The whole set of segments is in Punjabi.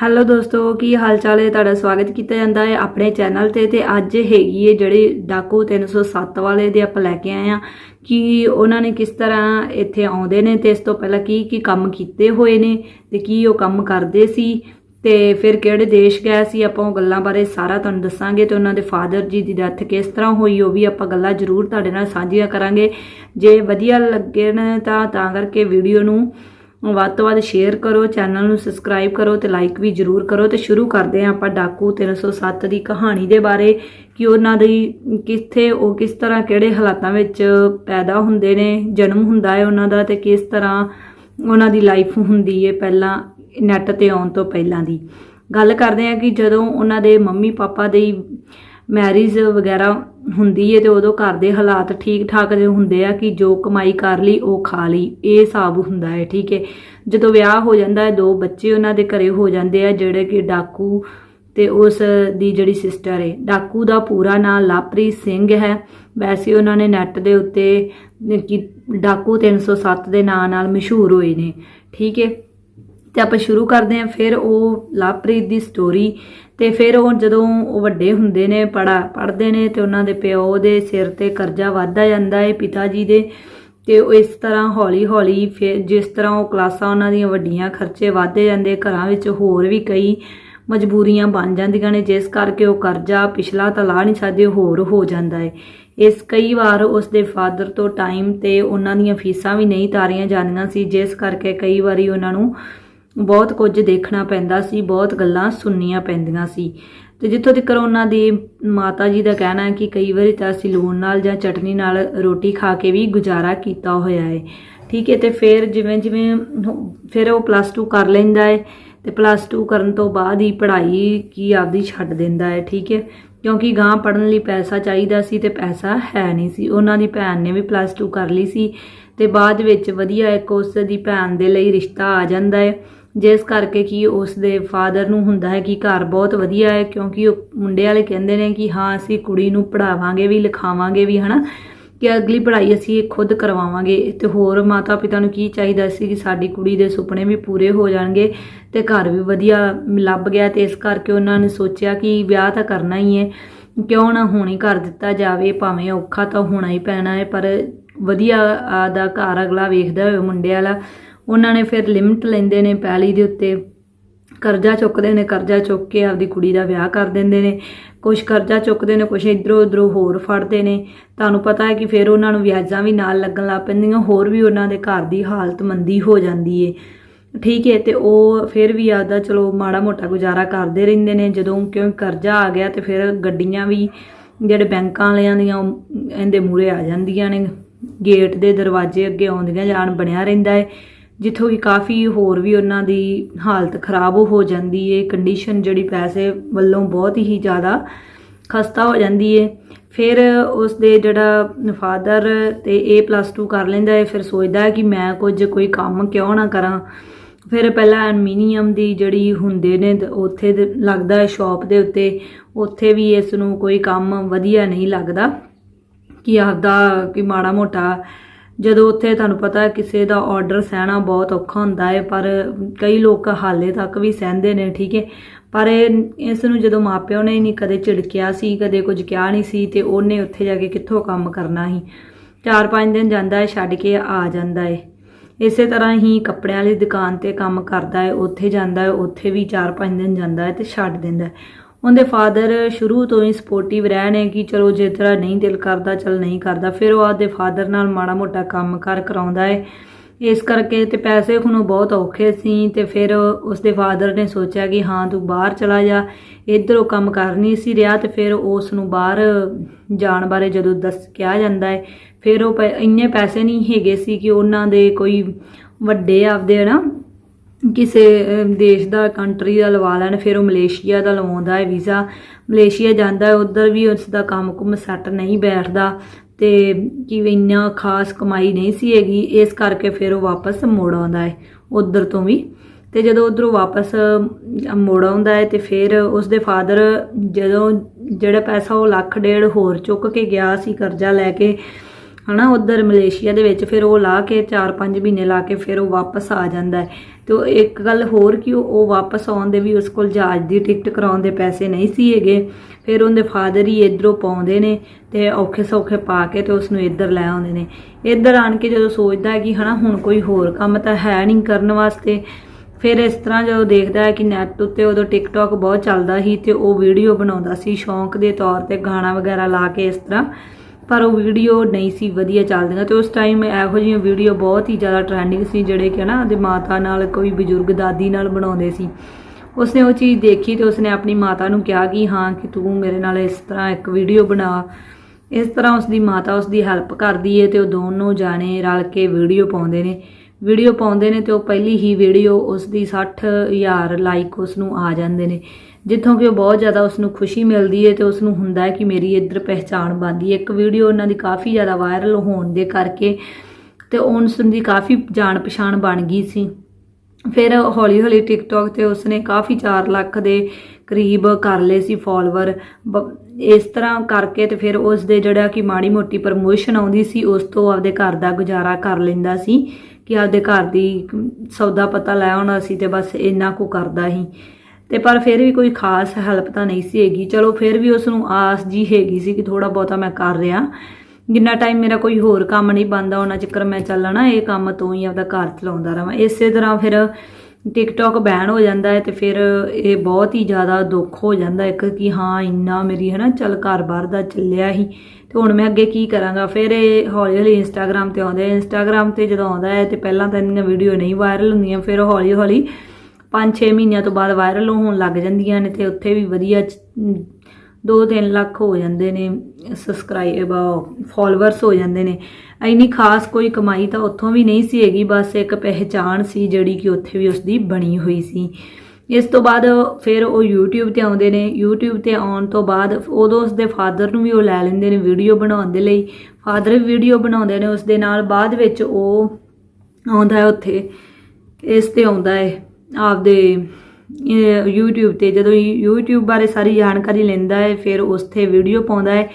ਹੈਲੋ ਦੋਸਤੋ, ਕੀ ਹਾਲ ਚਾਲ ਹੈ? ਤੁਹਾਡਾ ਸਵਾਗਤ ਕੀਤਾ ਜਾਂਦਾ ਹੈ ਆਪਣੇ ਚੈਨਲ ਤੇ ਤੇ ਅੱਜ ਹੈਗੀ ਹੈ ਜਿਹੜੇ ਡਾਕੂ 307 ਵਾਲੇ ਦੇ ਆਪਾਂ ਲੈ ਕੇ ਆਏ ਆ ਕਿ ਉਹਨਾਂ ਨੇ ਕਿਸ ਤਰ੍ਹਾਂ ਇੱਥੇ ਆਉਂਦੇ ਨੇ ਤੇ ਇਸ ਤੋਂ ਪਹਿਲਾਂ ਕੀ ਕੀ ਕੰਮ ਕੀਤੇ ਹੋਏ ਨੇ ਤੇ ਕੀ ਉਹ ਕੰਮ ਕਰਦੇ ਸੀ ਤੇ ਫਿਰ ਕਿਹੜੇ ਦੇਸ਼ ਗਏ ਸੀ, ਆਪਾਂ ਉਹ ਗੱਲਾਂ ਬਾਰੇ ਸਾਰਾ ਤੁਹਾਨੂੰ ਦੱਸਾਂਗੇ ਤੇ ਉਹਨਾਂ ਦੇ ਫਾਦਰ ਜੀ ਦੀ ਡੈਥ ਕਿਸ ਤਰ੍ਹਾਂ ਹੋਈ ਉਹ ਵੀ ਆਪਾਂ ਗੱਲਾਂ ਜ਼ਰੂਰ ਤੁਹਾਡੇ ਨਾਲ ਸਾਂਝੀਆਂ ਕਰਾਂਗੇ। ਜੇ ਵਧੀਆ ਲੱਗੇ ਨੇ ਤਾਂ ਤਾਂ ਕਰਕੇ ਵੀਡੀਓ ਨੂੰ ਵੱਧ ਤੋਂ ਵੱਧ ਸ਼ੇਅਰ ਕਰੋ ਚੈਨਲ ਨੂੰ ਸਬਸਕ੍ਰਾਈਬ ਕਰੋ ਤੇ ਲਾਈਕ ਵੀ ਜਰੂਰ ਕਰੋ ਤੇ ਸ਼ੁਰੂ ਕਰਦੇ ਹਾਂ ਆਪਾਂ ਡਾਕੂ 307 ਦੀ ਕਹਾਣੀ ਦੇ ਬਾਰੇ ਕਿ ਉਹਨਾਂ ਦੀ ਕਿੱਥੇ ਉਹ ਕਿਸ ਤਰ੍ਹਾਂ ਕਿਹੜੇ ਹਾਲਾਤਾਂ ਵਿੱਚ ਪੈਦਾ ਹੁੰਦੇ ਨੇ, ਜਨਮ ਹੁੰਦਾ ਹੈ ਉਹਨਾਂ ਦਾ ਤੇ ਕਿਸ ਤਰ੍ਹਾਂ ਉਹਨਾਂ ਦੀ ਲਾਈਫ ਹੁੰਦੀ ਹੈ ਪਹਿਲਾਂ ਨੈਟ ਤੇ ਆਉਣ ਤੋਂ ਪਹਿਲਾਂ ਦੀ। ਗੱਲ ਕਰਦੇ ਹਾਂ ਕਿ ਜਦੋਂ ਉਹਨਾਂ ਦੇ ਮੰਮੀ ਪਾਪਾ ਦੀ ਮੈਰਿਜ ਵਗੈਰਾ ਹੁੰਦੀ ਹੈ ਤੇ ਉਦੋਂ ਘਰ ਦੇ ਹਾਲਾਤ ਠੀਕ ਠਾਕ ਜਿਹੇ ਹੁੰਦੇ ਆ ਕਿ ਜੋ ਕਮਾਈ ਕਰ ਲਈ, ਉਹ ਖਾ ਲਈ। ਇਹ ਹਿਸਾਬ ਹੁੰਦਾ ਹੈ, ਠੀਕ ਹੈ ਜਦੋਂ ਵਿਆਹ ਹੋ ਜਾਂਦਾ ਹੈ, ਦੋ ਬੱਚੇ ਉਹਨਾਂ ਦੇ ਘਰੇ ਹੋ ਜਾਂਦੇ ਆ, ਜਿਹੜੇ ਕਿ ਡਾਕੂ ਤੇ ਉਸ ਦੀ ਜਿਹੜੀ ਸਿਸਟਰ ਹੈ ਡਾਕੂ ਦਾ ਪੂਰਾ ਨਾਮ ਲਾਪ੍ਰੀਤ ਸਿੰਘ ਹੈ। ਵੈਸੇ ਉਹਨਾਂ ਨੇ ਨੈਟ ਦੇ ਉੱਤੇ ਕਿ ਡਾਕੂ 307 ਦੇ ਨਾਂ ਨਾਲ ਮਸ਼ਹੂਰ ਹੋਏ ਨੇ, ਠੀਕ ਹੈ ਤੇ ਆਪਾਂ ਸ਼ੁਰੂ ਕਰਦੇ ਹਾਂ, ਫਿਰ ਉਹ ਲਵਪ੍ਰੀਤ ਦੀ ਸਟੋਰੀ ਤੇ ਫਿਰ ਉਹ ਜਦੋਂ ਉਹ ਵੱਡੇ ਹੁੰਦੇ ਨੇ, ਪੜਾ ਪੜਦੇ ਨੇ ਤੇ ਉਹਨਾਂ ਦੇ ਪਿਓ ਦੇ ਸਿਰ ਤੇ ਕਰਜ਼ਾ ਵੱਧਦਾ ਜਾਂਦਾ ਹੈ ਪਿਤਾ ਜੀ ਦੇ ਤੇ ਉਹ ਇਸ ਤਰ੍ਹਾਂ ਹੌਲੀ ਹੌਲੀ ਫਿਰ ਜਿਸ ਤਰ੍ਹਾਂ ਉਹ ਕਲਾਸਾਂ ਉਹਨਾਂ ਦੀਆਂ ਵੱਡੀਆਂ ਖਰਚੇ ਵੱਧਦੇ ਜਾਂਦੇ, ਘਰਾਂ ਵਿੱਚ ਹੋਰ ਵੀ ਕਈ ਮਜਬੂਰੀਆਂ ਬਣ ਜਾਂਦੀਆਂ ਨੇ, ਜਿਸ ਕਰਕੇ ਉਹ ਕਰਜ਼ਾ ਪਿਛਲਾ ਤਾਂ ਲਾ ਨਹੀਂ ਸਕਦੇ, ਹੋਰ ਹੋ ਜਾਂਦਾ ਹੈ ਇਸ ਕਈ ਵਾਰ ਉਸ ਦੇ ਫਾਦਰ ਤੋਂ ਟਾਈਮ ਤੇ ਉਹਨਾਂ ਦੀਆਂ ਫੀਸਾਂ ਵੀ ਨਹੀਂ ਤਾਰੀਆਂ ਜਾਂਦੀਆਂ ਸੀ, ਜਿਸ ਕਰਕੇ ਕਈ ਵਾਰੀ ਉਹਨਾਂ ਨੂੰ ਬਹੁਤ ਕੁਝ ਦੇਖਣਾ ਪੈਂਦਾ ਸੀ, ਬਹੁਤ ਗੱਲਾਂ ਸੁਣਨੀਆਂ ਪੈਂਦੀਆਂ ਸੀ। ਤੇ ਜਿੱਥੋਂ ਤੱਕ ਉਹਨਾਂ ਦੀ ਮਾਤਾ ਜੀ ਦਾ ਕਹਿਣਾ ਹੈ ਕਿ ਕਈ ਵਾਰੀ ਤਾਂ ਅਸੀਂ ਲੂਣ ਨਾਲ ਜਾਂ ਚਟਨੀ ਨਾਲ ਰੋਟੀ ਖਾ ਕੇ ਵੀ ਗੁਜ਼ਾਰਾ ਕੀਤਾ ਹੋਇਆ ਹੈ। ਠੀਕ ਹੈ, ਤੇ ਫਿਰ ਜਿਵੇਂ ਜਿਵੇਂ ਫਿਰ ਉਹ ਪਲੱਸ 2 ਕਰ ਲੈਂਦਾ ਹੈ ਤੇ ਪਲੱਸ 2 ਕਰਨ ਤੋਂ ਬਾਅਦ ਹੀ ਪੜ੍ਹਾਈ ਕੀ ਆਪਦੀ ਛੱਡ ਦਿੰਦਾ ਹੈ, ਠੀਕ ਹੈ। ਕਿਉਂਕਿ ਗਾਂ ਪੜਨ ਲਈ ਪੈਸਾ ਚਾਹੀਦਾ ਸੀ ਤੇ ਪੈਸਾ ਹੈ ਨਹੀਂ ਸੀ। ਉਹਨਾਂ ਦੀ ਭੈਣ ਨੇ ਵੀ ਪਲੱਸ 2 ਕਰ ਲਈ ਸੀ ਤੇ ਬਾਅਦ ਵਿੱਚ ਵਧੀਆ ਇੱਕ ਉਸ ਦੀ ਭੈਣ ਦੇ ਲਈ ਰਿਸ਼ਤਾ ਆ ਜਾਂਦਾ ਹੈ। ਜਿਸ ਕਰਕੇ ਕਿ ਉਸ ਦੇ ਫਾਦਰ ਨੂੰ ਹੁੰਦਾ ਹੈ ਕਿ ਘਰ ਬਹੁਤ ਵਧੀਆ ਹੈ, ਕਿਉਂਕਿ ਉਹ ਮੁੰਡੇ ਵਾਲੇ ਕਹਿੰਦੇ ਨੇ ਕਿ ਹਾਂ, ਅਸੀਂ ਕੁੜੀ ਨੂੰ ਪੜਾਵਾਂਗੇ ਵੀ, ਲਿਖਾਵਾਂਗੇ ਵੀ, ਹਨਾ? ਕਿ ਅਗਲੀ ਪੜ੍ਹਾਈ ਅਸੀਂ ਖੁਦ ਕਰਵਾਵਾਂਗੇ। ਤੇ ਹੋਰ ਮਾਤਾ ਪਿਤਾ ਨੂੰ ਕੀ ਚਾਹੀਦਾ ਸੀ ਕਿ ਸਾਡੀ ਕੁੜੀ ਦੇ ਸੁਪਨੇ ਵੀ ਪੂਰੇ ਹੋ ਜਾਣਗੇ ਤੇ ਘਰ ਵੀ ਵਧੀਆ ਲੱਭ ਗਿਆ ਤੇ ਇਸ ਕਰਕੇ ਉਹਨਾਂ ਨੇ ਸੋਚਿਆ ਕਿ ਵਿਆਹ ਤਾਂ ਕਰਨਾ ਹੀ ਹੈ। ਕਿਉਂ ਨਾ ਹੁਣੇ ਕਰ ਦਿੱਤਾ ਜਾਵੇ, ਭਾਵੇਂ ਔਖਾ ਤਾਂ ਹੋਣਾ ਹੀ ਪੈਣਾ ਹੈ, ਪਰ ਵਧੀਆ ਦਾ ਘਰ ਅਗਲਾ ਵੇਖਦਾ ਹੋਵੇ ਮੁੰਡੇ ਵਾਲਾ। ਉਹਨਾਂ ਨੇ ਫਿਰ ਲਿਮਟ ਲੈਂਦੇ ਨੇ ਪੈਲੀ ਦੇ ਉੱਤੇ, ਕਰਜ਼ਾ ਚੁੱਕਦੇ ਨੇ, ਕਰਜ਼ਾ ਚੁੱਕ ਕੇ ਆਪਦੀ ਕੁੜੀ ਦਾ ਵਿਆਹ ਕਰ ਦਿੰਦੇ ਨੇ। ਕੁਝ ਕਰਜ਼ਾ ਚੁੱਕਦੇ ਨੇ ਕੁਝ ਇਧਰੋਂ ਉਧਰੋਂ ਹੋਰ ਫੜਦੇ ਨੇ। ਤੁਹਾਨੂੰ ਪਤਾ ਹੈ ਕਿ ਫਿਰ ਉਹਨਾਂ ਨੂੰ ਵਿਆਜਾਂ ਵੀ ਨਾਲ ਲੱਗਣ ਲੱਗ ਪੈਂਦੀਆਂ, ਹੋਰ ਵੀ ਉਹਨਾਂ ਦੇ ਘਰ ਦੀ ਹਾਲਤ ਮੰਦੀ ਹੋ ਜਾਂਦੀ ਏ। ਠੀਕ ਹੈ ਤੇ ਉਹ ਫਿਰ ਵੀ ਆਦਾ ਚਲੋ ਮਾੜਾ ਮੋਟਾ ਗੁਜ਼ਾਰਾ ਕਰਦੇ ਰਹਿੰਦੇ ਨੇ। ਜਦੋਂ ਕਿਉਂ ਕਰਜ਼ਾ ਆ ਗਿਆ ਤੇ ਫਿਰ ਗੱਡੀਆਂ ਵੀ, ਜਿਹੜੇ ਬੈਂਕਾਂ ਵਾਲਿਆਂ ਦੀਆਂ ਇਹਦੇ ਮੂਰੇ ਆ ਜਾਂਦੀਆਂ ਨੇ। ਗੇਟ ਦੇ ਦਰਵਾਜ਼ੇ ਅੱਗੇ ਆਉਂਦੀਆਂ ਜਾਣ ਬਣਿਆ ਰਹਿੰਦਾ ਹੈ ਜਿੱਥੋਂ ਵੀ ਕਾਫੀ ਹੋਰ ਵੀ ਉਹਨਾਂ ਦੀ ਹਾਲਤ ਖਰਾਬ ਹੋ ਜਾਂਦੀ ਏ ਕੰਡੀਸ਼ਨ ਜਿਹੜੀ ਪੈਸੇ ਵੱਲੋਂ ਬਹੁਤ ਹੀ ਜ਼ਿਆਦਾ ਖਸਤਾ ਹੋ ਜਾਂਦੀ ਏ। ਫਿਰ ਉਸ ਦੇ ਜਿਹੜਾ ਫਾਦਰ ਤੇ ਇਹ ਪਲੱਸ 2 ਕਰ ਲੈਂਦਾ ਹੈ ਫਿਰ ਸੋਚਦਾ ਹੈ ਕਿ ਮੈਂ ਕੁਝ ਕੋਈ ਕੰਮ ਕਿਉਂ ਨਾ ਕਰਾਂ। ਫਿਰ ਪਹਿਲਾਂ ਐਲੂਮੀਨੀਅਮ ਦੀ ਜਿਹੜੀ ਹੁੰਦੇ ਨੇ ਉੱਥੇ ਲੱਗਦਾ ਹੈ ਸ਼ਾਪ ਦੇ ਉੱਤੇ, ਉੱਥੇ ਵੀ ਇਸ ਨੂੰ ਕੋਈ ਕੰਮ ਵਧੀਆ ਨਹੀਂ ਲੱਗਦਾ ਕਿ ਆਪਦਾ, ਕਿ ਮਾੜਾ ਮੋਟਾ ਜਦੋਂ ਉੱਥੇ ਤੁਹਾਨੂੰ ਪਤਾ ਕਿਸੇ ਦਾ ਆਰਡਰ ਸਹਿਣਾ ਬਹੁਤ ਔਖਾ ਹੁੰਦਾ ਹੈ, ਪਰ ਕਈ ਲੋਕ ਹਾਲੇ ਤੱਕ ਵੀ ਸਹਿੰਦੇ ਨੇ, ਠੀਕ ਹੈ? ਪਰ ਇਸ ਨੂੰ ਜਦੋਂ ਮਾਪਿਓ ਨੇ ਨਹੀਂ ਕਦੇ ਝਿੜਕਿਆ ਸੀ, ਕਦੇ ਕੁਝ ਕਿਹਾ ਨਹੀਂ ਸੀ, ਤੇ ਉਹਨੇ ਉੱਥੇ ਜਾ ਕੇ ਕਿੱਥੋਂ ਕੰਮ ਕਰਨਾ ਸੀ? ਚਾਰ ਪੰਜ ਦਿਨ ਜਾਂਦਾ ਹੈ, ਛੱਡ ਕੇ ਆ ਜਾਂਦਾ ਹੈ। ਇਸੇ ਤਰ੍ਹਾਂ ਹੀ ਕੱਪੜਿਆਂ ਵਾਲੀ ਦੁਕਾਨ ਤੇ ਕੰਮ ਕਰਦਾ ਹੈ, ਉੱਥੇ ਜਾਂਦਾ ਹੈ, ਉੱਥੇ ਵੀ 4-5 ਦਿਨ ਜਾਂਦਾ ਹੈ ਤੇ ਛੱਡ ਦਿੰਦਾ ਹੈ। ਉਹਦੇ ਫਾਦਰ ਸ਼ੁਰੂ ਤੋਂ ਹੀ ਸਪੋਰਟਿਵ ਰਹੇ ਨੇ ਕਿ ਚਲੋ ਜੇ ਤੇਰਾ ਨਹੀਂ ਦਿਲ ਕਰਦਾ, ਚਲ ਨਹੀਂ ਕਰਦਾ, ਫਿਰ ਉਹ ਆਪਦੇ ਫਾਦਰ ਨਾਲ ਮਾੜਾ ਮੋਟਾ ਕੰਮ ਕਰ ਕਰਾਉਂਦਾ ਹੈ। ਇਸ ਕਰਕੇ ਤੇ ਪੈਸੇ ਹੁਣ ਬਹੁਤ ਔਖੇ ਸੀ ਤੇ ਫਿਰ ਉਸਦੇ ਫਾਦਰ ਨੇ ਸੋਚਿਆ ਕਿ ਹਾਂ, ਤੂੰ ਬਾਹਰ ਚਲਾ ਜਾ, ਇਧਰੋਂ ਕੰਮ ਕਰ ਨਹੀਂ ਸੀ ਰਿਹਾ ਤੇ ਫਿਰ ਉਸ ਨੂੰ ਬਾਹਰ ਜਾਣ ਬਾਰੇ ਜਦੋਂ ਦੱਸ ਕਿਹਾ ਜਾਂਦਾ ਹੈ, ਫਿਰ ਉਹ ਇੰਨੇ ਪੈਸੇ ਨਹੀਂ ਹੈਗੇ ਸੀ ਕਿ ਉਹਨਾਂ ਦੇ ਕੋਈ ਵੱਡੇ ਆਪਦੇ ਨਾ ਕਿਸੇ ਦੇਸ਼ ਦਾ ਕੰਟਰੀ ਦਾ ਲਵਾ ਲੈਣ, ਫਿਰ ਉਹ ਮਲੇਸ਼ੀਆ ਦਾ ਲਵਾਉਂਦਾ ਹੈ ਵੀਜ਼ਾ। ਮਲੇਸ਼ੀਆ ਜਾਂਦਾ ਹੈ, ਉਧਰ ਵੀ ਉਸ ਦਾ ਕੰਮ ਕੁਮ ਸੈੱਟ ਨਹੀਂ ਬੈਠਦਾ ਤੇ ਕਿਵੇਂ ਇੰਨਾ ਖਾਸ ਕਮਾਈ ਨਹੀਂ ਸੀ ਹੈਗੀ, ਇਸ ਕਰਕੇ ਫਿਰ ਉਹ ਵਾਪਸ ਮੋੜ ਆਉਂਦਾ ਹੈ, ਉਧਰ ਤੋਂ ਵੀ। ਤੇ ਜਦੋਂ ਉਧਰੋਂ ਵਾਪਸ ਮੋੜ ਆਉਂਦਾ ਹੈ ਤੇ ਫਿਰ ਉਸ ਦੇ ਫਾਦਰ ਜਦੋਂ ਜਿਹੜਾ ਪੈਸਾ ਉਹ ਲੱਖ ਡੇਢ ਹੋਰ ਚੁੱਕ ਕੇ ਗਿਆ ਸੀ, ਕਰਜ਼ਾ ਲੈ ਕੇ ਹਨਾ, ਉਧਰ ਮਲੇਸ਼ੀਆ ਦੇ ਵਿੱਚ ਫਿਰ ਉਹ ਲਾ ਕੇ 4-5 ਮਹੀਨੇ ਲਾ ਕੇ ਫਿਰ ਉਹ ਵਾਪਸ ਆ ਜਾਂਦਾ ਹੈ। ਤੇ ਉਹ ਇੱਕ ਗੱਲ ਹੋਰ ਕਿ ਉਹ ਉਹ ਵਾਪਸ ਆਉਣ ਦੇ ਵੀ ਉਸ ਕੋਲ ਜਹਾਜ਼ ਦੀ ਟਿਕਟ ਕਰਾਉਣ ਦੇ ਪੈਸੇ ਨਹੀਂ ਸੀ ਹੈਗੇ। ਫਿਰ ਉਹਦੇ ਫਾਦਰ ਹੀ ਇਧਰੋਂ ਪਾਉਂਦੇ ਨੇ ਤੇ ਔਖੇ ਸੌਖੇ ਪਾ ਕੇ ਤੇ ਉਸ ਨੂੰ ਇੱਧਰ ਲੈ ਆਉਂਦੇ ਨੇ। ਇੱਧਰ ਆਣ ਕੇ ਜਦੋਂ ਸੋਚਦਾ ਹੈ ਕਿ ਹਨਾ, ਹੁਣ ਕੋਈ ਹੋਰ ਕੰਮ ਤਾਂ ਹੈ ਨਹੀਂ ਕਰਨ ਵਾਸਤੇ, ਫਿਰ ਇਸ ਤਰ੍ਹਾਂ ਜਦੋਂ ਦੇਖਦਾ ਹੈ ਕਿ ਨੈਟ ਉੱਤੇ ਉਦੋਂ ਟਿਕਟੌਕ ਬਹੁਤ ਚੱਲਦਾ ਸੀ ਤੇ ਉਹ ਵੀਡੀਓ ਬਣਾਉਂਦਾ ਸੀ ਸ਼ੌਂਕ ਦੇ ਤੌਰ ਤੇ ਗਾਣਾ ਵਗੈਰਾ ਲਾ ਕੇ ਇਸ ਤਰ੍ਹਾਂ। ਪਰ ਉਹ ਵੀਡੀਓ ਨਹੀਂ ਸੀ, ਵਧੀਆ ਚੱਲਦੀਆਂ ਤੇ ਉਸ ਟਾਈਮ ਇਹੋ ਜਿਹੀਆਂ ਵੀਡੀਓ ਬਹੁਤ ਹੀ ਜ਼ਿਆਦਾ ਟ੍ਰੈਂਡਿੰਗ ਸੀ, ਜਿਹੜੇ ਕਿ ਨਾ ਉਹਦੇ ਮਾਤਾ ਨਾਲ ਕੋਈ ਬਜ਼ੁਰਗ ਦਾਦੀ ਨਾਲ ਬਣਾਉਂਦੇ ਸੀ। ਉਸਨੇ ਉਹ ਚੀਜ਼ ਦੇਖੀ ਤੇ ਉਸਨੇ ਆਪਣੀ ਮਾਤਾ ਨੂੰ ਕਿਹਾ ਕਿ ਹਾਂ, ਕਿ ਤੂੰ ਮੇਰੇ ਨਾਲ ਇਸ ਤਰ੍ਹਾਂ ਇੱਕ ਵੀਡੀਓ ਬਣਾ। ਇਸ ਤਰ੍ਹਾਂ ਉਸਦੀ ਮਾਤਾ ਉਸਦੀ ਹੈਲਪ ਕਰਦੀ ਏ ਤੇ ਉਹ ਦੋਨੋਂ ਜਾਣੇ ਰਲ ਕੇ ਵੀਡੀਓ ਪਾਉਂਦੇ ਨੇ। ਵੀਡੀਓ ਪਾਉਂਦੇ ਨੇ ਤੇ ਉਹ ਪਹਿਲੀ ਹੀ ਵੀਡੀਓ ਉਸਦੀ 60000 ਲਾਈਕ ਉਸ ਨੂੰ ਆ ਜਾਂਦੇ ਨੇ। ਜਿੱਥੋਂ ਕਿ ਉਹ ਬਹੁਤ ਜ਼ਿਆਦਾ ਉਸ ਨੂੰ ਖੁਸ਼ੀ ਮਿਲਦੀ ਹੈ ਤੇ ਉਸ ਨੂੰ ਹੁੰਦਾ ਹੈ ਕਿ ਮੇਰੀ ਇੱਧਰ ਪਹਿਚਾਣ ਬਣਦੀ ਹੈ ਇੱਕ ਵੀਡੀਓ ਉਹਨਾਂ ਦੀ ਕਾਫੀ ਜ਼ਿਆਦਾ ਵਾਇਰਲ ਹੋਣ ਦੇ ਕਰਕੇ ਤੇ ਉਸ ਦੀ ਕਾਫੀ ਜਾਣ ਪਛਾਣ ਬਣ ਗਈ ਸੀ। ਫਿਰ ਹੌਲੀ ਹੌਲੀ ਟਿਕਟੌਕ ਤੇ ਉਸਨੇ ਕਾਫੀ 4 ਲੱਖ ਦੇ ਕਰੀਬ ਕਰ ਲਏ ਸੀ ਫਾਲੋਅਰ ਇਸ ਤਰ੍ਹਾਂ ਕਰਕੇ ਤੇ ਫਿਰ ਉਸ ਦੇ ਜਿਹੜਾ ਕਿ ਮਾੜੀ ਮੋਟੀ ਪ੍ਰਮੋਸ਼ਨ ਆਉਂਦੀ ਸੀ, ਉਸ ਤੋਂ ਆਪਦੇ ਘਰ ਦਾ ਗੁਜ਼ਾਰਾ ਕਰ ਲੈਂਦਾ ਸੀ ਕਿ ਆਪਦੇ ਘਰ ਦੀ ਸੌਦਾ ਪਤਾ ਲੈ ਆਉਣਾ ਸੀ ਤੇ ਬਸ ਇੰਨਾ ਕੁ ਕਰਦਾ ਸੀ। ਤੇ ਪਰ ਫਿਰ ਵੀ ਕੋਈ ਖਾਸ ਹੈਲਪ ਤਾਂ ਨਹੀਂ ਸੀ ਹੈਗੀ। ਚਲੋ ਫਿਰ ਵੀ ਉਸ ਨੂੰ ਆਸ ਜੀ ਹੈਗੀ ਸੀ ਕਿ ਥੋੜਾ ਬਹੁਤਾ ਮੈਂ ਕਰ ਰਿਹਾ। ਜਿੰਨਾ ਟਾਈਮ ਮੇਰਾ ਕੋਈ ਹੋਰ ਕੰਮ ਨਹੀਂ ਬੰਦਾ ਉਹਨਾਂ ਚੱਕਰ ਮੈਂ ਚੱਲਣਾ, ਇਹ ਕੰਮ ਤੋਂ ਹੀ ਆਪਦਾ ਘਰ ਚਲਾਉਂਦਾ ਰਵਾਂ ਇਸੇ ਤਰ੍ਹਾਂ ਫਿਰ ਟਿਕਟੌਕ ਬੈਨ ਹੋ ਜਾਂਦਾ ਹੈ ਤੇ ਫਿਰ ਇਹ ਬਹੁਤ ਹੀ ਜ਼ਿਆਦਾ ਦੁੱਖ ਹੋ ਜਾਂਦਾ ਇੱਕ ਕਿ ਹਾਂ, ਇੰਨਾ ਮੇਰੀ ਹੈ ਨਾ ਚੱਲ ਘਰ-ਬਾਰ ਦਾ ਚੱਲਿਆ ਹੀ। ਤੇ ਹੁਣ ਮੈਂ ਅੱਗੇ ਕੀ ਕਰਾਂਗਾ? ਫਿਰ ਇਹ ਹੌਲੀ ਹੌਲੀ ਇੰਸਟਾਗ੍ਰam ਤੇ ਆਉਂਦੇ ਇੰਸਟਾਗ੍ਰam ਤੇ ਜਦੋਂ ਆਉਂਦਾ ਹੈ ਤੇ ਪਹਿਲਾਂ ਤਾਂ ਇਹਨਾਂ ਵੀਡੀਓ ਨਹੀਂ ਵਾਇਰਲ ਹੁੰਦੀਆਂ, ਫਿਰ ਹੌਲੀ ਹੌਲੀ 5-6 ਮਹੀਨਿਆਂ ਤੋਂ ਬਾਅਦ ਵਾਇਰਲ ਹੋਣ ਲੱਗ ਜਾਂਦੀਆਂ ਨੇ ਤੇ ਉੱਥੇ ਵੀ ਵਧੀਆ 2-3 ਲੱਖ ਹੋ ਜਾਂਦੇ ਨੇ ਸਬਸਕ੍ਰਾਈਬ ਫਾਲੋਅਰਸ ਹੋ ਜਾਂਦੇ ਨੇ। ਐਨੀ ਖਾਸ ਕੋਈ ਕਮਾਈ ਤਾਂ ਉੱਥੋਂ ਵੀ ਨਹੀਂ ਸੀ ਹੈਗੀ, ਬਸ ਇੱਕ ਪਹਿਚਾਣ ਸੀ ਜਿਹੜੀ ਕਿ ਉੱਥੇ ਵੀ ਉਸਦੀ ਬਣੀ ਹੋਈ ਸੀ। ਇਸ ਤੋਂ ਬਾਅਦ ਫਿਰ ਉਹ YouTube ਤੇ ਆਉਂਦੇ ਨੇ। YouTube ਤੇ ਆਉਣ ਤੋਂ ਬਾਅਦ ਉਦੋਂ ਉਸਦੇ ਫਾਦਰ ਨੂੰ ਵੀ ਉਹ ਲੈ ਲੈਂਦੇ ਨੇ ਵੀਡੀਓ ਬਣਾਉਣ ਦੇ ਲਈ। ਫਾਦਰ ਵੀ ਵੀਡੀਓ ਬਣਾਉਂਦੇ ਨੇ ਉਸ ਦੇ ਨਾਲ ਬਾਅਦ ਵਿੱਚ ਉਹ ਆਉਂਦਾ ਹੈ ਉੱਥੇ, ਇਸ ਤੇ ਆਉਂਦਾ ਹੈ। ਆਪਦੇ ਇਹ YouTube ਤੇ ਜਦੋਂ YouTube ਬਾਰੇ ਸਾਰੀ ਜਾਣਕਾਰੀ ਲੈਂਦਾ ਹੈ, ਫਿਰ ਉਸ ਤੇ ਵੀਡੀਓ ਪਾਉਂਦਾ ਹੈ।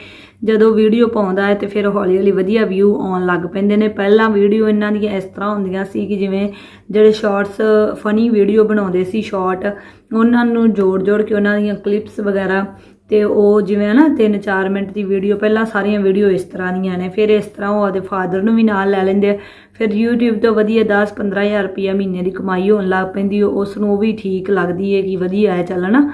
ਜਦੋਂ ਵੀਡੀਓ ਪਾਉਂਦਾ ਹੈ ਤੇ ਫਿਰ ਹੌਲੀ ਹੌਲੀ ਵਧੀਆ ਵਿਊ ਆਉਣ ਲੱਗ ਪੈਂਦੇ ਨੇ। ਪਹਿਲਾਂ ਵੀਡੀਓ ਇਹਨਾਂ ਦੀਆਂ ਇਸ ਤਰ੍ਹਾਂ ਹੁੰਦੀਆਂ ਸੀ ਕਿ ਜਿਵੇਂ ਜਿਹੜੇ ਸ਼ਾਰਟਸ ਫਨੀ ਵੀਡੀਓ ਬਣਾਉਂਦੇ ਸੀ ਸ਼ਾਰਟ ਉਹਨਾਂ ਨੂੰ ਜੋੜ ਜੋੜ ਕੇ ਉਹਨਾਂ ਦੀਆਂ ਕਲਿੱਪਸ ਵਗੈਰਾ ਤੇ ਉਹ ਜਿਵੇਂ ਨਾ 3-4 ਮਿੰਟ ਦੀ ਵੀਡੀਓ ਪਹਿਲਾਂ ਸਾਰੀਆਂ ਵੀਡੀਓ ਇਸ ਤਰ੍ਹਾਂ ਦੀਆਂ ਨੇ, ਫਿਰ ਇਸ ਤਰ੍ਹਾਂ ਉਹ ਆਪਦੇ ਫਾਦਰ ਨੂੰ ਵੀ ਨਾਲ ਲੈ ਲੈਂਦੇ ਆ। ਫਿਰ YouTube ਤੋਂ ਵਧੀਆ 10-15000 ਰੁਪਇਆ ਮਹੀਨੇ ਦੀ ਕਮਾਈ ਹੋਣ ਲੱਗ ਪੈਂਦੀ ਉਸ ਨੂੰ ਉਹ ਵੀ ਠੀਕ ਲੱਗਦੀ ਹੈ ਕਿ ਵਧੀਆ ਹੈ ਚੱਲਣਾ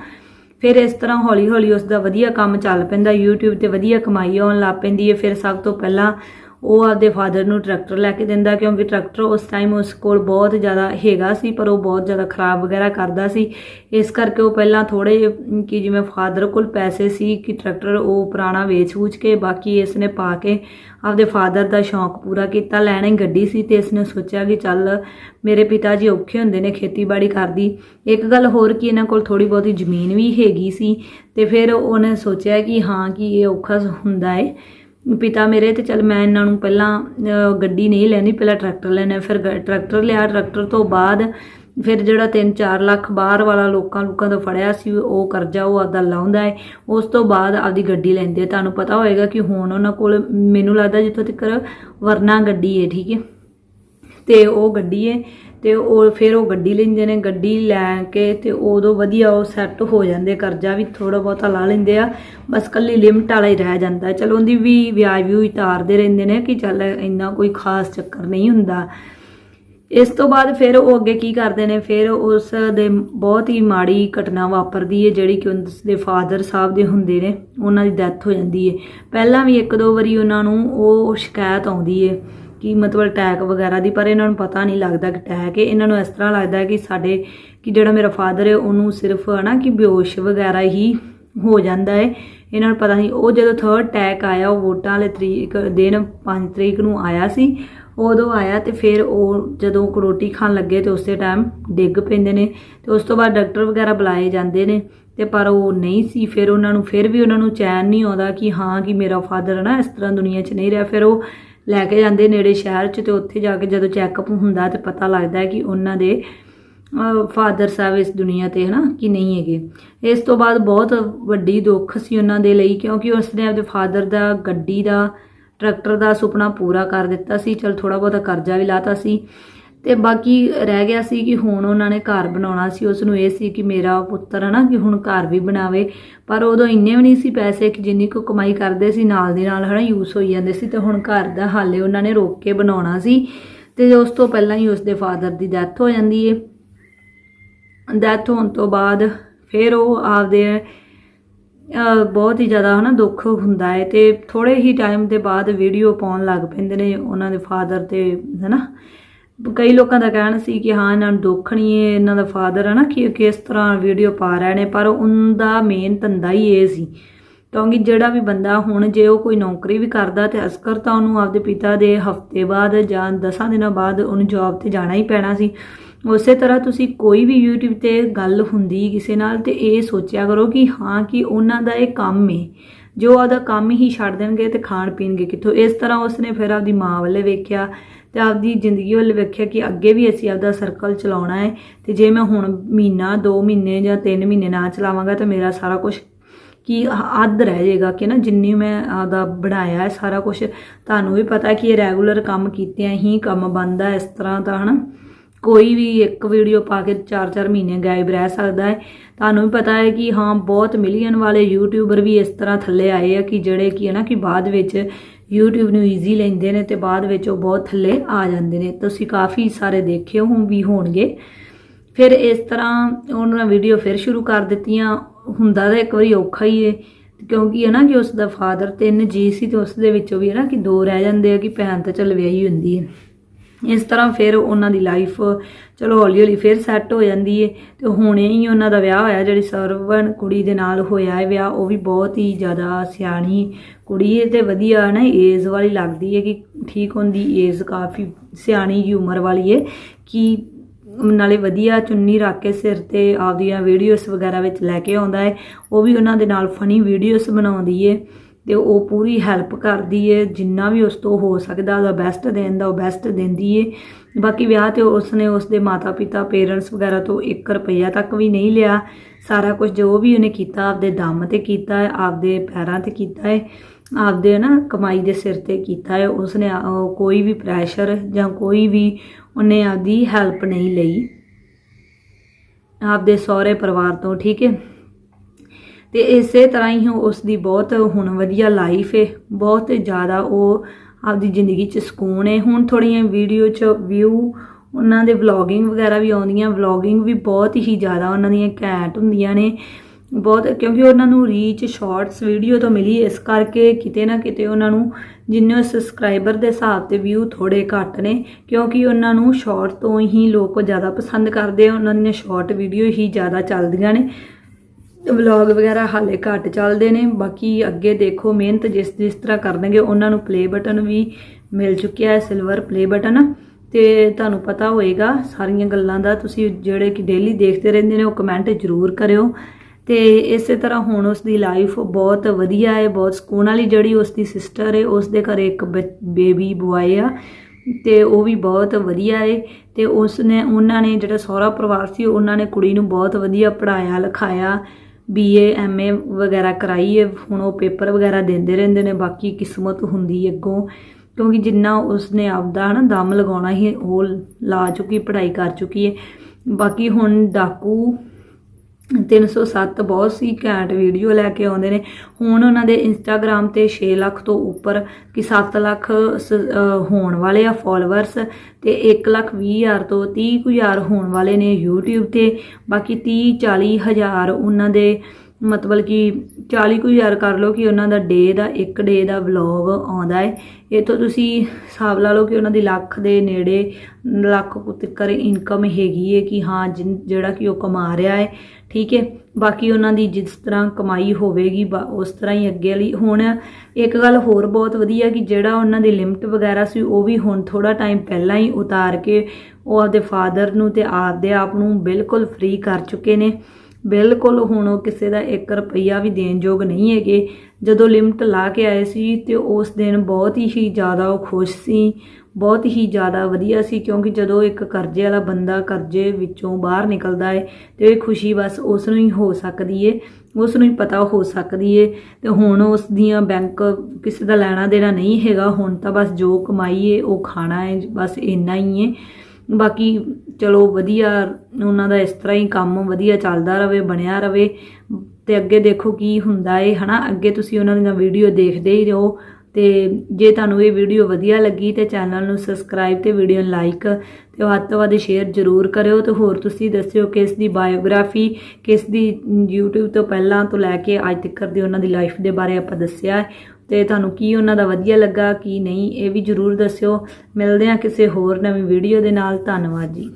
ਫਿਰ ਇਸ ਤਰ੍ਹਾਂ ਹੌਲੀ ਹੌਲੀ ਉਸ ਦਾ ਵਧੀਆ ਕੰਮ ਚੱਲ ਪੈਂਦਾ, YouTube ਤੇ ਵਧੀਆ ਕਮਾਈ ਆਉਣ ਲੱਗ ਪੈਂਦੀ ਹੈ ਫਿਰ ਸਭ ਤੋਂ ਪਹਿਲਾਂ ਉਹ ਆਪਦੇ ਫਾਦਰ ਨੂੰ ਟਰੈਕਟਰ ਲੈ ਕੇ ਦਿੰਦਾ ਕਿਉਂਕਿ ਟਰੈਕਟਰ ਉਸ ਟਾਈਮ ਉਸ ਕੋਲ ਬਹੁਤ ਜ਼ਿਆਦਾ ਹੈਗਾ ਸੀ, ਪਰ ਉਹ ਬਹੁਤ ਜ਼ਿਆਦਾ ਖਰਾਬ ਵਗੈਰਾ ਕਰਦਾ ਸੀ। ਇਸ ਕਰਕੇ ਉਹ ਪਹਿਲਾਂ ਥੋੜੇ ਕਿ ਜਿਵੇਂ ਫਾਦਰ ਕੋਲ ਪੈਸੇ ਸੀ ਕਿ ਟਰੈਕਟਰ ਉਹ ਪੁਰਾਣਾ ਵੇਚ-ਵੂਚ ਕੇ ਬਾਕੀ ਇਸ ਨੇ ਪਾ ਕੇ ਆਪਦੇ ਫਾਦਰ ਦਾ ਸ਼ੌਂਕ ਪੂਰਾ ਕੀਤਾ, ਲੈਣੀ ਗੱਡੀ ਸੀ ਤੇ ਇਸ ਨੇ ਸੋਚਿਆ ਕਿ ਚੱਲ ਮੇਰੇ ਪਿਤਾ ਜੀ ਔਖੇ ਹੁੰਦੇ ਨੇ, ਖੇਤੀਬਾੜੀ ਕਰਦੀ। ਇੱਕ ਗੱਲ ਹੋਰ ਕਿ ਇਹਨਾਂ ਕੋਲ ਥੋੜੀ ਬਹੁਤੀ ਜ਼ਮੀਨ ਵੀ ਹੈਗੀ ਸੀ ਤੇ ਫਿਰ ਉਹਨੇ ਸੋਚਿਆ ਕਿ ਹਾਂ ਕਿ ਇਹ ਔਖਾ ਹੁੰਦਾ ਹੈ ਪਿਤਾ ਮੇਰੇ ਤੇ ਚਲ ਮੈਂ ਇਹਨਾਂ ਨੂੰ ਪਹਿਲਾਂ ਗੱਡੀ ਨਹੀਂ ਲੈਣੀ ਪਹਿਲਾਂ ਟਰੈਕਟਰ ਲੈਣਾ ਫਿਰ ਟਰੈਕਟਰ ਲਿਆ ਟਰੈਕਟਰ ਤੋਂ ਬਾਅਦ ਫਿਰ ਜਿਹੜਾ 3-4 ਲੱਖ ਬਾਹਰ ਵਾਲਾ ਲੋਕਾਂ ਲੋਕਾਂ ਤੋਂ ਫੜਿਆ ਸੀ, ਉਹ ਕਰਜ਼ਾ ਉਹ ਆਪਦਾ ਲਾਉਂਦਾ ਹੈ। ਉਸ ਤੋਂ ਬਾਅਦ ਆਪਦੀ ਗੱਡੀ ਲੈਂਦੇ ਤੁਹਾਨੂੰ ਪਤਾ ਹੋਏਗਾ ਕਿ ਹੁਣ ਉਹਨਾਂ ਕੋਲ ਮੈਨੂੰ ਲੱਗਦਾ ਜਿੱਥੋਂ ਤੱਕ ਵਰਨਾ ਗੱਡੀ ਹੈ, ਠੀਕ ਹੈ। ਤੇ ਉਹ ਗੱਡੀ ਹੈ ਤੇ ਉਹ ਫਿਰ ਉਹ ਗੱਡੀ ਲੈਂਦੇ ਨੇ, ਗੱਡੀ ਲੈ ਕੇ ਤੇ ਉਦੋਂ ਵਧੀਆ ਉਹ ਸੈੱਟ ਹੋ ਜਾਂਦੇ, ਕਰਜ਼ਾ ਵੀ ਥੋੜਾ ਬਹੁਤਾ ਲਾ ਲੈਂਦੇ ਆ। ਬਸ ਕੱਲੀ ਲਿਮਟ ਵਾਲਾ ਹੀ ਰਹਿ ਜਾਂਦਾ। ਚਲੋ ਉਹਦੀ ਵੀ ਵਿਆਜ ਵੀ ਉਤਾਰਦੇ ਰਹਿੰਦੇ ਨੇ ਕਿ ਚੱਲ ਇੰਨਾ ਕੋਈ ਖਾਸ ਚੱਕਰ ਨਹੀਂ ਹੁੰਦਾ। ਇਸ ਤੋਂ ਬਾਅਦ ਫਿਰ ਉਹ ਅੱਗੇ ਕੀ ਕਰਦੇ ਨੇ, ਫਿਰ ਉਸ ਦੇ ਬਹੁਤ ਹੀ ਮਾੜੀ ਘਟਨਾ ਵਾਪਰਦੀ ਹੈ ਜਿਹੜੀ ਕਿ ਉਸ ਦੇ ਫਾਦਰ ਸਾਹਿਬ ਦੇ ਹੁੰਦੇ ਨੇ, ਉਹਨਾਂ ਦੀ ਡੈਥ ਹੋ ਜਾਂਦੀ ਹੈ ਪਹਿਲਾਂ ਵੀ ਇੱਕ ਦੋ ਵਾਰੀ ਉਹਨਾਂ ਨੂੰ ਉਹ ਸ਼ਿਕਾਇਤ ਆਉਂਦੀ ਹੈ ਕਿ ਮਤਲਬ ਅਟੈਕ ਵਗੈਰਾ ਦੀ, ਪਰ ਇਹਨਾਂ ਨੂੰ ਪਤਾ ਨਹੀਂ ਲੱਗਦਾ ਕਿ ਅਟੈਕ ਹੈ। ਇਹਨਾਂ ਨੂੰ ਇਸ ਤਰ੍ਹਾਂ ਲੱਗਦਾ ਕਿ ਸਾਡੇ, ਕਿ ਜਿਹੜਾ ਮੇਰਾ ਫਾਦਰ ਹੈ, ਉਹਨੂੰ ਸਿਰਫ ਹਨਾ ਕਿ ਬੇਹੋਸ਼ ਵਗੈਰਾ ਹੀ ਹੋ ਜਾਂਦਾ ਹੈ। ਇਹਨਾਂ ਨੂੰ ਪਤਾ ਨਹੀਂ, ਉਹ ਜਦੋਂ ਥਰਡ ਅਟੈਕ ਆਇਆ, ਉਹ ਵੋਟਾਂ ਵਾਲੇ ਤਰੀਕ, ਦਿਨ 5 ਤਰੀਕ ਨੂੰ ਆਇਆ ਸੀ। ਉਦੋਂ ਆਇਆ ਤੇ ਫਿਰ ਉਹ ਜਦੋਂ ਰੋਟੀ ਖਾਣ ਲੱਗੇ ਤੇ ਉਸੇ ਟਾਈਮ ਡਿੱਗ ਪੈਂਦੇ ਨੇ ਤੇ ਉਸ ਤੋਂ ਬਾਅਦ ਡਾਕਟਰ ਵਗੈਰਾ ਬੁਲਾਏ ਜਾਂਦੇ ਨੇ ਤੇ ਪਰ ਉਹ ਨਹੀਂ ਸੀ। ਫਿਰ ਉਹਨਾਂ ਨੂੰ, ਫਿਰ ਵੀ ਉਹਨਾਂ ਨੂੰ ਚੈਨ ਨਹੀਂ ਆਉਂਦਾ ਕਿ ਹਾਂ, ਕਿ ਮੇਰਾ ਫਾਦਰ ਨਾ ਇਸ ਤਰ੍ਹਾਂ ਦੁਨੀਆ 'ਚ ਨਹੀਂ ਰਿਹਾ। ਫਿਰ ਉਹ ਲੈ ਕੇ ਜਾਂਦੇ ਨੇੜੇ ਸ਼ਹਿਰ 'ਚ ਤੇ ਉੱਥੇ ਜਾ ਕੇ ਜਦੋਂ ਚੈੱਕਅਪ ਹੁੰਦਾ ਤੇ ਪਤਾ ਲੱਗਦਾ ਕਿ ਉਹਨਾਂ ਦੇ ਫਾਦਰ ਸਾਹਿਬ ਇਸ ਦੁਨੀਆ ਤੇ ਹਨਾ, ਕਿ ਨਹੀਂ ਹੈਗੇ। ਇਸ ਤੋਂ ਬਾਅਦ ਬਹੁਤ ਵੱਡੀ ਦੁੱਖ ਸੀ ਉਹਨਾਂ ਦੇ ਲਈ ਕਿਉਂਕਿ ਉਸਨੇ ਆਪਣੇ ਫਾਦਰ ਦਾ, ਗੱਡੀ ਦਾ ਟਰੈਕਟਰ ਦਾ ਸੁਪਨਾ ਪੂਰਾ ਕਰ ਦਿੱਤਾ ਸੀ, ਚਲ ਥੋੜਾ ਬਹੁਤਾ ਕਰਜ਼ਾ ਵੀ ਲਾਤਾ ਸੀ। ਤੇ ਬਾਕੀ ਰਹਿ ਗਿਆ ਸੀ ਕਿ ਹੁਣ ਉਹਨਾਂ ਨੇ ਘਰ ਬਣਾਉਣਾ ਸੀ, ਉਸ ਨੂੰ ਇਹ ਸੀ ਕਿ ਮੇਰਾ ਪੁੱਤਰ ਹੈ ਨਾ ਕਿ ਹੁਣ ਘਰ ਵੀ ਬਣਾਵੇ। ਪਰ ਉਦੋਂ ਇੰਨੇ ਵੀ ਨਹੀਂ ਸੀ ਪੈਸੇ ਕਿ ਜਿੰਨੀ ਕੁ ਕਮਾਈ ਕਰਦੇ ਸੀ, ਨਾਲ ਦੀ ਨਾਲ ਹਨਾ ਯੂਜ਼ ਹੋਈ ਜਾਂਦੇ ਸੀ ਤੇ ਹੁਣ ਘਰ ਦਾ ਹਾਲੇ ਉਹਨਾਂ ਨੇ ਰੋਕ ਕੇ ਬਣਾਉਣਾ ਸੀ ਤੇ ਉਸ ਤੋਂ ਪਹਿਲਾਂ ਹੀ ਉਸ ਦੇ ਫਾਦਰ ਦੀ ਡੈਥ ਹੋ ਜਾਂਦੀ ਏ। ਡੈਥ ਹੋਣ ਤੋਂ ਬਾਅਦ ਫਿਰ ਉਹ ਆਪਦੇ ਬਹੁਤ ਹੀ ਜ਼ਿਆਦਾ ਹਨਾ ਦੁੱਖ ਹੁੰਦਾ ਹੈ ਤੇ ਥੋੜੇ ਹੀ ਟਾਈਮ ਦੇ ਬਾਅਦ ਵੀਡੀਓ ਪਾਉਣ ਲੱਗ ਪੈਂਦੇ ਨੇ ਉਹਨਾਂ ਦੇ ਫਾਦਰ ਤੇ ਹਨਾ। ਕਈ ਲੋਕਾਂ ਦਾ ਕਹਿਣਾ ਸੀ ਕਿ ਹਾਂ, ਇਹਨਾਂ ਨੂੰ ਦੁੱਖ ਨਹੀਂ ਹੈ ਇਹਨਾਂ ਦਾ ਫਾਦਰ ਹੈ ਨਾ, ਕਿ ਕਿਸ ਤਰ੍ਹਾਂ ਵੀਡੀਓ ਪਾ ਰਹੇ ਨੇ, ਪਰ ਉਹਦਾ ਮੇਨ ਧੰਦਾ ਹੀ ਇਹ ਸੀ। ਕਿਉਂਕਿ ਜਿਹੜਾ ਵੀ ਬੰਦਾ ਹੁਣ ਜੇ ਉਹ ਕੋਈ ਨੌਕਰੀ ਵੀ ਕਰਦਾ ਤੇ ਅਸਕਰ ਤਾਂ ਉਹਨੂੰ ਆਪਦੇ ਪਿਤਾ ਦੇ ਹਫ਼ਤੇ ਬਾਅਦ ਜਾਂ 10 ਦਿਨਾਂ ਬਾਅਦ ਉਹਨੂੰ ਜੌਬ ਤੇ ਜਾਣਾ ਹੀ ਪੈਣਾ ਸੀ। ਉਸੇ ਤਰ੍ਹਾਂ ਤੁਸੀਂ ਕੋਈ ਵੀ YouTube ਤੇ ਗੱਲ ਹੁੰਦੀ ਕਿਸੇ ਨਾਲ ਤੇ ਇਹ ਸੋਚਿਆ ਕਰੋ ਕਿ ਹਾਂ, ਕਿ ਉਹਨਾਂ ਦਾ ਇਹ ਕੰਮ ਹੈ ਜੋ ਉਹਦਾ ਕੰਮ ਹੀ ਛੱਡ ਦੇਣਗੇ ਤੇ ਖਾਣ ਪੀਣਗੇ ਕਿੱਥੋਂ? ਇਸ ਤਰ੍ਹਾਂ ਉਸਨੇ ਫਿਰ ਆਪਦੀ ਮਾਂ ਵੱਲੇ ਵੇਖਿਆ। ਤੇ ਆਪਦੀ ਜ਼ਿੰਦਗੀ ਵੱਲ ਵੇਖਿਆ ਕਿ ਅੱਗੇ ਵੀ ਅਸੀਂ ਆਪਦਾ ਸਰਕਲ ਚਲਾਉਣਾ ਹੈ ਤੇ ਜੇ ਮੈਂ ਹੁਣ ਮਹੀਨਾ 2 ਮਹੀਨੇ ਜਾਂ 3 ਮਹੀਨੇ ਨਾ ਚਲਾਵਾਂਗਾ ਤਾਂ ਮੇਰਾ ਸਾਰਾ ਕੁਝ ਕਿ ਅੱਧ ਰਹਿ ਜਾਏਗਾ ਕਿ ਨਾ ਜਿੰਨੀ ਮੈਂ ਆਪਦਾ ਬਣਾਇਆ ਹੈ ਸਾਰਾ ਕੁਝ ਤੁਹਾਨੂੰ ਵੀ ਪਤਾ ਕਿ ਇਹ ਰੈਗੂਲਰ ਕੰਮ ਕੀਤਿਆਂ ਹੀ ਕੰਮ ਬਣਦਾ ਇਸ ਤਰ੍ਹਾਂ ਦਾ ਹਨਾ? ਕੋਈ ਵੀ ਇੱਕ ਵੀਡੀਓ ਪਾ ਕੇ 4-4 ਮਹੀਨੇ ਗਾਇਬ ਰਹਿ ਸਕਦਾ ਹੈ। ਤੁਹਾਨੂੰ ਵੀ ਪਤਾ ਹੈ ਕਿ ਹਾਂ, ਬਹੁਤ ਮਿਲੀਅਨ ਵਾਲੇ ਯੂਟਿਊਬਰ ਵੀ ਇਸ ਤਰ੍ਹਾਂ ਥੱਲੇ ਆਏ ਆ ਕਿ ਜਿਹੜੇ ਕੀ ਹੈ ਨਾ ਕਿ ਬਾਅਦ ਵਿੱਚ YouTube ਨੂੰ ਈਜ਼ੀ ਲੈਂਦੇ ਨੇ ਤੇ ਬਾਅਦ ਵਿੱਚ ਉਹ ਬਹੁਤ ਥੱਲੇ ਆ ਜਾਂਦੇ ਨੇ। ਤੁਸੀਂ ਕਾਫੀ ਸਾਰੇ ਦੇਖੇ ਹੋ ਵੀ ਹੋਣਗੇ। ਫਿਰ ਇਸ ਤਰ੍ਹਾਂ ਉਹਨਾਂ ਵੀਡੀਓ ਫਿਰ ਸ਼ੁਰੂ ਕਰ ਦਿੱਤੀਆਂ। ਹੁੰਦਾ ਤਾਂ ਇੱਕ ਵਾਰੀ ਔਖਾ ਹੀ ਹੈ ਕਿਉਂਕਿ ਹੈ ਨਾ ਕਿ ਉਸ ਦਾ ਫਾਦਰ ਤਿੰਨ ਜੀ ਸੀ ਤੇ ਉਸ ਦੇ ਵਿੱਚੋਂ ਵੀ ਹੈ ਨਾ ਕਿ ਦੋ ਰਹਿ ਜਾਂਦੇ ਆ ਕਿ ਭੈਣ ਤਾਂ ਚੱਲ ਵਿਆਹੀ ਹੁੰਦੀ ਹੈ। ਇਸ ਤਰ੍ਹਾਂ ਫਿਰ ਉਹਨਾਂ ਦੀ ਲਾਈਫ ਚਲੋ ਹੌਲੀ ਹੌਲੀ ਫਿਰ ਸੈੱਟ ਹੋ ਜਾਂਦੀ ਏ, ਤੇ ਹੁਣੇ ਹੀ ਉਹਨਾਂ ਦਾ ਵਿਆਹ ਹੋਇਆ, ਜਿਹੜੀ ਸਰਵਣ ਕੁੜੀ ਦੇ ਨਾਲ ਹੋਇਆ ਹੈ ਵਿਆਹ, ਉਹ ਵੀ ਬਹੁਤ ਹੀ ਜ਼ਿਆਦਾ ਸਿਆਣੀ ਕੁੜੀ ਏ ਤੇ ਵਧੀਆ ਨਾ ਏਜ ਵਾਲੀ ਲੱਗਦੀ ਏ ਕਿ ਠੀਕ ਹੁੰਦੀ ਏਜ ਕਾਫੀ ਸਿਆਣੀ ਜੀ ਉਮਰ ਵਾਲੀ ਏ, ਕਿ ਨਾਲੇ ਵਧੀਆ ਚੁੰਨੀ ਰੱਖ ਕੇ ਸਿਰ ਤੇ ਆਪਦੀਆਂ ਵੀਡੀਓਜ਼ ਵਗੈਰਾ ਵਿੱਚ ਲੈ ਕੇ ਆਉਂਦਾ ਹੈ ਉਹ ਵੀ ਉਹਨਾਂ ਦੇ ਨਾਲ ਫਨੀ ਵੀਡੀਓਜ਼ ਬਣਾਉਂਦੀ ਏ। ਤੇ ਉਹ ਪੂਰੀ ਹੈਲਪ ਕਰਦੀ ਹੈ ਜਿੰਨਾ ਵੀ ਉਸ ਤੋਂ ਹੋ ਸਕਦਾ, ਉਹਦਾ ਬੈਸਟ ਦੇਣ ਦਾ, ਉਹ ਬੈਸਟ ਦਿੰਦੀ ਹੈ ਬਾਕੀ ਵਿਆਹ ਤੇ ਉਸਨੇ ਉਸਦੇ ਮਾਤਾ ਪਿਤਾ ਪੇਰੈਂਟਸ ਵਗੈਰਾ ਤੋਂ 1 ਰੁਪਈਆ ਤੱਕ ਵੀ ਨਹੀਂ ਲਿਆ। ਸਾਰਾ ਕੁਝ ਜੋ ਵੀ ਉਹਨੇ ਕੀਤਾ, ਆਪਦੇ ਦਮ ਤੇ ਕੀਤਾ ਹੈ ਆਪਦੇ ਪੈਰਾਂ ਤੇ ਕੀਤਾ ਹੈ ਆਪਦੇ ਨਾ ਕਮਾਈ ਦੇ ਸਿਰ ਤੇ ਕੀਤਾ ਹੈ ਉਸਨੇ ਕੋਈ ਵੀ ਪ੍ਰੈਸ਼ਰ ਜਾਂ ਕੋਈ ਵੀ ਉਹਨੇ ਆਪਦੀ ਹੈਲਪ ਨਹੀਂ ਲਈ। ਆਪਦੇ ਸਹੁਰੇ ਪਰਿਵਾਰ ਤੋਂ, ਠੀਕ ਹੈ ਤੇ ਇਸੇ ਤਰ੍ਹਾਂ ਹੀ ਉਸ ਦੀ ਬਹੁਤ ਹੁਣ ਵਧੀਆ ਲਾਈਫ ਹੈ ਬਹੁਤ ਜ਼ਿਆਦਾ ਉਹ ਆਪਦੀ ਜ਼ਿੰਦਗੀ 'ਚ ਸਕੂਨ ਹੈ ਹੁਣ ਥੋੜੀਆਂ ਵੀਡੀਓ 'ਚ ਵਿਊ ਉਹਨਾਂ ਦੇ ਵਲੌਗਿੰਗ ਵਗੈਰਾ ਵੀ ਆਉਂਦੀਆਂ ਵਲੌਗਿੰਗ ਵੀ ਬਹੁਤ ਹੀ ਜ਼ਿਆਦਾ ਉਹਨਾਂ ਦੀਆਂ ਘੈਂਟ ਹੁੰਦੀਆਂ ਨੇ। ਬਹੁਤ, ਕਿਉਂਕਿ ਉਹਨਾਂ ਨੂੰ ਰੀਚ ਸ਼ਾਰਟਸ ਵੀਡੀਓ ਤੋਂ ਮਿਲੀ ਇਸ ਕਰਕੇ ਕਿਤੇ ਨਾ ਕਿਤੇ ਉਹਨਾਂ ਨੂੰ ਜਿੰਨੇ ਸਬਸਕ੍ਰਾਈਬਰ ਦੇ ਹਿਸਾਬ ਤੇ ਵਿਊ ਥੋੜੇ ਘੱਟ ਨੇ, ਕਿਉਂਕਿ ਉਹਨਾਂ ਨੂੰ ਸ਼ਾਰਟ ਤੋਂ ਹੀ ਲੋਕ ਜ਼ਿਆਦਾ ਪਸੰਦ ਕਰਦੇ ਆ, ਉਹਨਾਂ ਦੀਆਂ ਸ਼ਾਰਟ ਵੀਡੀਓ ਹੀ ਜ਼ਿਆਦਾ ਚੱਲਦੀਆਂ ਨੇ। ਵਲੌਗ ਵਗੈਰਾ ਹਾਲੇ ਘੱਟ ਚੱਲਦੇ ਨੇ, ਬਾਕੀ ਅੱਗੇ ਦੇਖੋ ਮਿਹਨਤ ਜਿਸ ਜਿਸ ਤਰ੍ਹਾਂ ਕਰਨਗੇ ਉਹਨਾਂ ਨੂੰ ਪਲੇ ਬਟਨ ਵੀ ਮਿਲ ਚੁੱਕਿਆ ਹੈ ਸਿਲਵਰ ਪਲੇ ਬਟਨ ਤੇ ਤੁਹਾਨੂੰ ਪਤਾ ਹੋਏਗਾ, ਸਾਰੀਆਂ ਗੱਲਾਂ ਦਾ ਤੁਸੀਂ ਜਿਹੜੇ ਕਿ ਡੇਲੀ ਦੇਖਦੇ ਰਹਿੰਦੇ ਨੇ, ਉਹ ਕਮੈਂਟ ਜ਼ਰੂਰ ਕਰਿਓ। ਤੇ ਇਸੇ ਤਰ੍ਹਾਂ ਹੁਣ ਉਸ ਦੀ ਲਾਈਫ ਬਹੁਤ ਵਧੀਆ ਹੈ, ਬਹੁਤ ਸਕੂਨ ਵਾਲੀ ਜਿਹੜੀ ਉਸ ਦੀ ਸਿਸਟਰ ਹੈ ਉਸ ਦੇ ਘਰੇ ਇੱਕ ਬੇਬੀ ਬੁਆਏ ਆ। ਤੇ ਉਹ ਵੀ ਬਹੁਤ ਵਧੀਆ ਏ ਤੇ ਉਸ ਨੇ ਉਹਨਾਂ ਨੇ ਜਿਹੜਾ ਸਹੁਰਾ ਪਰਿਵਾਰ ਸੀ, ਉਹਨਾਂ ਨੇ ਕੁੜੀ ਨੂੰ ਬਹੁਤ ਵਧੀਆ ਪੜਾਇਆ ਲਿਖਾਇਆ। ਬੀਏ ਐਮਏ ਵਗੈਰਾ ਕਰਾਈ ਹੈ, ਹੁਣ ਉਹ ਪੇਪਰ ਵਗੈਰਾ ਦਿੰਦੇ ਰਹਿੰਦੇ ਨੇ, ਬਾਕੀ ਕਿਸਮਤ ਹੁੰਦੀ ਹੈ ਅੱਗੋਂ, ਕਿਉਂਕਿ ਜਿੰਨਾ ਉਸਨੇ ਆਪਦਾ ਹਨਾ ਦਮ ਲਗਾਉਣਾ ਹੀ, ਉਹ ਲਾ ਚੁੱਕੀ, ਪੜ੍ਹਾਈ ਕਰ ਚੁੱਕੀ ਹੈ। ਬਾਕੀ ਹੁਣ ਡਾਕੂ 307 ਬਹੁਤ ਸੀ ਘੈਂਟ ਵੀਡੀਓ ਲੈ ਕੇ ਆਉਂਦੇ ਨੇ। ਹੁਣ ਉਹਨਾਂ ਦੇ ਇੰਸਟਾਗ੍ਰam ਤੇ 6 ਲੱਖ ਤੋਂ ਉੱਪਰ ਕਿ 7 ਲੱਖ ਸ- ਹੋਣ ਵਾਲੇ ਆ ਫਾਲੋਅਰਸ ਤੇ 1 ਲੱਖ 20 ਹਜ਼ਾਰ ਤੋਂ 30 ਕੁ ਹਜ਼ਾਰ ਹੋਣ ਵਾਲੇ ਨੇ YouTube ਤੇ। ਬਾਕੀ 30 40 ਹਜ਼ਾਰ ਉਹਨਾਂ ਦੇ ਮਤਲਬ ਕਿ 40 ਕੁ ਹਜ਼ਾਰ ਕਰ ਲਓ ਕਿ ਉਹਨਾਂ ਦਾ ਡੇ ਦਾ, ਇੱਕ ਡੇ ਦਾ ਵਲੌਗ ਆਉਂਦਾ ਹੈ। ਇਹ ਤੋਂ ਤੁਸੀਂ ਹਿਸਾਬ ਲਾ ਲਓ ਕਿ ਉਹਨਾਂ ਦੀ ਲੱਖ ਦੇ ਨੇੜੇ ਲੱਖ ਕੁ ਤੱਕ ਇਨਕਮ ਹੈਗੀ ਹੈ ਕਿ ਹਾਂ, ਜਿਨ- ਜਿਹੜਾ ਕਿ ਉਹ ਕਮਾ ਰਿਹਾ ਹੈ। ਠੀਕ ਹੈ? ਬਾਕੀ ਉਹਨਾਂ ਦੀ ਜਿਸ ਤਰ੍ਹਾਂ ਕਮਾਈ ਹੋਵੇਗੀ, ਬਾ- ਉਸ ਤਰ੍ਹਾਂ ਹੀ ਅੱਗੇ ਵਾਲੀ ਹੁਣ ਇੱਕ ਗੱਲ ਹੋਰ ਬਹੁਤ ਵਧੀਆ ਕਿ ਜਿਹੜਾ ਉਹਨਾਂ ਦੀ ਲਿਮਟ ਵਗੈਰਾ ਸੀ, ਉਹ ਵੀ ਹੁਣ ਥੋੜਾ ਟਾਈਮ ਪਹਿਲਾਂ ਹੀ ਉਤਾਰ ਕੇ ਉਹ ਆਪਦੇ ਫਾਦਰ ਨੂੰ ਤੇ ਆਪਦੇ ਆਪ ਨੂੰ ਬਿਲਕੁਲ ਫ੍ਰੀ ਕਰ ਚੁੱਕੇ ਨੇ। ਬਿਲਕੁਲ ਹੁਣ ਉਹ ਕਿਸੇ ਦਾ 1 ਰੁਪਈਆ ਵੀ ਦੇਣ ਯੋਗ ਨਹੀਂ ਹੈਗੇ। ਜਦੋਂ ਲਿਮਟ ਲਾ ਕੇ ਆਏ ਸੀ ਤੇ ਉਸ ਦਿਨ ਬਹੁਤ ਹੀ ਜ਼ਿਆਦਾ ਉਹ ਖੁਸ਼ ਸੀ। ਬਹੁਤ ਹੀ ਜ਼ਿਆਦਾ ਵਧੀਆ ਸੀ, ਕਿਉਂਕਿ ਜਦੋਂ ਇੱਕ ਕਰਜ਼ੇ ਵਾਲਾ ਬੰਦਾ ਕਰਜ਼ੇ ਵਿੱਚੋਂ ਬਾਹਰ ਨਿਕਲਦਾ ਹੈ ਤੇ ਇਹ ਖੁਸ਼ੀ ਬਸ ਉਸ ਨੂੰ ਹੀ ਹੋ ਸਕਦੀ ਏ ਉਸ ਨੂੰ ਹੀ ਪਤਾ ਹੋ ਸਕਦੀ ਏ ਤੇ ਹੁਣ ਉਸ ਦੀਆਂ ਬੈਂਕ ਕਿਸੇ ਦਾ ਲੈਣਾ ਦੇਣਾ ਨਹੀਂ ਹੈਗਾ, ਹੁਣ ਤਾਂ ਬਸ ਜੋ ਕਮਾਈ ਏ ਉਹ ਖਾਣਾ ਹੈ ਬਸ ਇੰਨਾ ਹੀ ਏ। ਬਾਕੀ ਚਲੋ ਵਧੀਆ, ਉਹਨਾਂ ਦਾ ਇਸ ਤਰ੍ਹਾਂ ਹੀ ਕੰਮ ਵਧੀਆ ਚੱਲਦਾ ਰਵੇ, ਬਣਿਆ ਰਵੇ ਤੇ ਅੱਗੇ ਦੇਖੋ ਕੀ ਹੁੰਦਾ ਏ, ਹਨਾ? ਅੱਗੇ ਤੁਸੀਂ ਉਹਨਾਂ ਦੀਆਂ ਵੀਡੀਓ ਦੇਖਦੇ ਹੀ ਰਹੋ। ਤੇ ਜੇ ਤੁਹਾਨੂੰ ਇਹ ਵੀਡੀਓ ਵਧੀਆ ਲੱਗੀ ਤੇ ਚੈਨਲ ਨੂੰ ਸਬਸਕ੍ਰਾਈਬ ਤੇ ਵੀਡੀਓ ਨੂੰ ਲਾਈਕ ਤੇ ਵੱਧ ਤੋਂ ਵੱਧ ਸ਼ੇਅਰ ਜ਼ਰੂਰ ਕਰਿਓ ਤੇ ਹੋਰ ਤੁਸੀਂ ਦੱਸਿਓ ਕਿ ਇਸ ਦੀ ਬਾਇਓਗ੍ਰਾਫੀ ਕਿਸ ਦੀ YouTube ਤੋਂ ਪਹਿਲਾਂ ਤੋਂ ਲੈ ਕੇ ਅੱਜ ਤੱਕ ਦੀ ਉਹਨਾਂ ਦੀ ਲਾਈਫ ਦੇ ਬਾਰੇ ਆਪਾਂ ਦੱਸਿਆ ਹੈ ਤੇ ਤੁਹਾਨੂੰ ਕੀ ਉਹਨਾਂ ਦਾ ਵਧੀਆ ਲੱਗਾ, ਕੀ ਨਹੀਂ, ਇਹ ਵੀ ਜ਼ਰੂਰ ਦੱਸਿਓ। ਮਿਲਦੇ ਹਾਂ ਕਿਸੇ ਹੋਰ ਨਵੀਂ ਵੀਡੀਓ ਦੇ ਨਾਲ। ਧੰਨਵਾਦ ਜੀ।